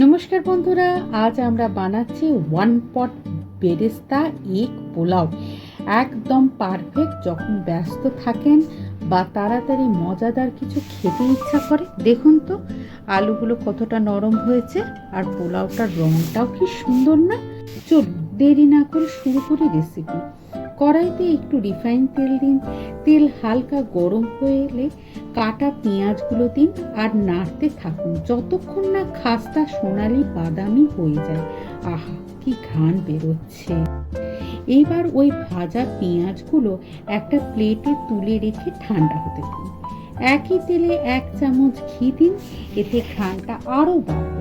নমস্কার বন্ধুরা, আজ আমরা বানাচ্ছি ওয়ান পট বেরেস্তা এক পোলাও। একদম পারফেক্ট যখন ব্যস্ত থাকেন বা তাড়াতাড়ি মজাদার কিছু খেতে ইচ্ছা করে, দেখুন তো আলুগুলো কতটা নরম হয়েছে আর পোলাওটার রঙটাও কি সুন্দর না? চলুন, দেরি না করে শুরু করি রেসিপি কড়াইতে একটু রিফাইন তেল দিন। তেল হালকা গরম হয়ে এলে কাটা পেঁয়াজগুলো দিন আর নাড়তে থাকুন। যতক্ষণ না খাস্তা সোনালি বাদামি হয়ে যায়। আহা, কি ঘ্রাণ বেরোচ্ছে। এবার ওই ভাজা পেঁয়াজগুলো একটা প্লেটে তুলে রেখে ঠান্ডা হতে দিন। একই তেলে এক চামচ ঘি দিন, এতে ঘ্রাণটা আরও বাড়বে।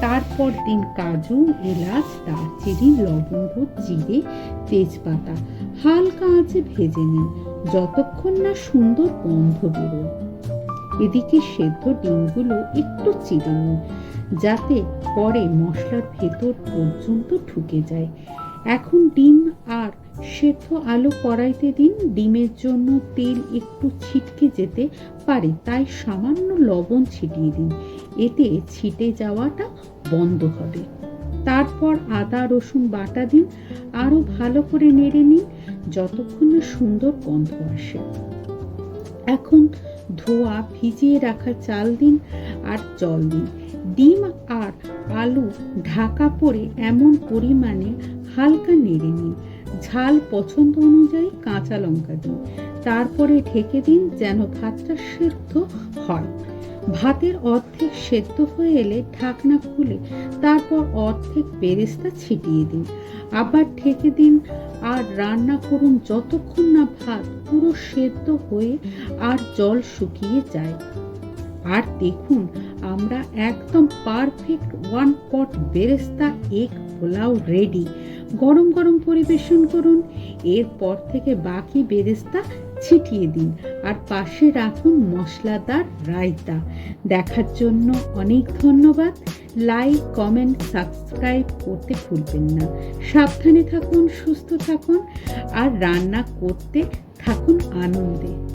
তারপর দিন কাজু, এলাচ, দারচিনি লবঙ্গ জিরে, তেজপাতা, হালকা আঁচে ভেজে নিন। যতক্ষণ না সুন্দর গন্ধ বেরোয়। এদিকে সেদ্ধ ডিমগুলো একটু চিড়ে নিন, যাতে পরে মশলার ভেতর পর্যন্ত ঢুকে যায়। এখন ডিম আর সেদ্ধ আলু কড়াইতে দিন। ডিমের জন্য তেল একটু ছিটকে যেতে পারে, তাই সামান্য লবণ ছিটিয়ে দিন। এতে ছিটে যাওয়াটা বন্ধ হবে। তারপর আদা, রসুন বাটা দিন আরও ভালো করে নেড়ে নিন, যতক্ষণ না সুন্দর গন্ধ আসে। এখন ধোয়া ভিজিয়ে রাখা চাল দিন আর জল দিন। ডিম আর আলু ঢাকা পরে এমন পরিমাণে হালকা নেড়ে নিন। ঝাল পছন্দ অনুযায়ী কাঁচা লঙ্কা দিন। তারপরে ঢেকে দিন যেন ভাতটা সেদ্ধ হয়। ভাতের অর্ধেক সেদ্ধ হয়ে এলে ঢাকনা খুলে তারপর অর্ধেক বেরেস্তা ছিটিয়ে দিন। আবার ঢেকে দিন আর রান্না করুন যতক্ষণ না ভাত পুরো সেদ্ধ হয়ে আর জল শুকিয়ে যায়। আর দেখুন, আমরা একদম পারফেক্ট ওয়ান পট বেরেস্তা এক পোলাও রেডি। গরম গরম পরিবেশন করুন। এরপর থেকে বাকি বেরেস্তা ছিটিয়ে দিন। আর পাশে রাখুন মশলাদার রায়তা। দেখার জন্য অনেক ধন্যবাদ। লাইক কমেন্ট সাবস্ক্রাইব করতে ভুলবেন না। সাবধানে থাকুন, সুস্থ থাকুন। আর রান্না করতে থাকুন আনন্দে।